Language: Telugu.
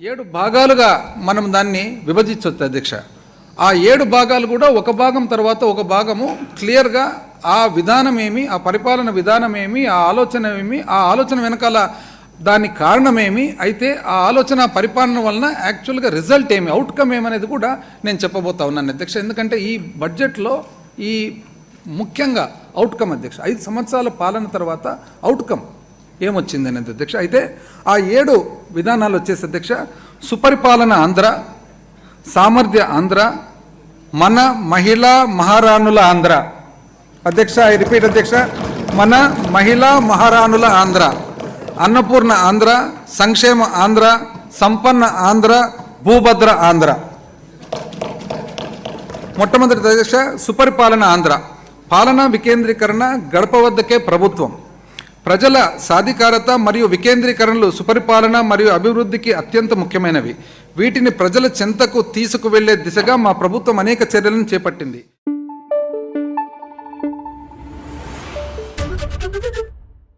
ఏడు భాగాలుగా మనం దాన్ని విభజించవచ్చు అధ్యక్ష. ఆ ఏడు భాగాలు కూడా ఒక భాగం తర్వాత ఒక భాగము క్లియర్గా ఆ విధానం ఏమి ఆ పరిపాలన విధానం ఏమి ఆ ఆలోచన ఏమి ఆ ఆలోచన వెనకాల దాని కారణమేమి అయితే ఆ ఆలోచన పరిపాలన వలన యాక్చువల్గా రిజల్ట్ ఏమి అవుట్కమ్ ఏమనేది కూడా నేను చెప్పబోతా ఉన్నాను అధ్యక్ష. ఎందుకంటే ఈ బడ్జెట్లో ఈ ముఖ్యంగా అవుట్కమ్ అధ్యక్ష ఐదు సంవత్సరాల పాలన తర్వాత అవుట్కమ్ ఏమొచ్చింది అనేది అధ్యక్ష. అయితే ఆ ఏడు విధానాలు వచ్చేసి అధ్యక్ష సుపరిపాలన ఆంధ్ర సామర్థ్య ఆంధ్ర మన మహిళా మహారాణుల ఆంధ్ర. అధ్యక్ష ఐ రిపీట్ అధ్యక్ష మన మహిళా మహారాణుల ఆంధ్ర అన్నపూర్ణ ఆంధ్ర సంక్షేమ ఆంధ్ర సంపన్న ఆంధ్ర భూభద్ర ఆంధ్ర. మొట్టమొదటి అధ్యక్ష సుపరిపాలన ఆంధ్ర. పాలన వికేంద్రీకరణ గడప వద్దకే ప్రభుత్వం. ప్రజల సాధికారత మరియు వికేంద్రీకరణలు సుపరిపాలన మరియు అభివృద్ధికి అత్యంత ముఖ్యమైనవి. వీటిని ప్రజల చెంతకు తీసుకువెళ్ళే దిశగా మా ప్రభుత్వం అనేక చర్యలను చేపట్టింది.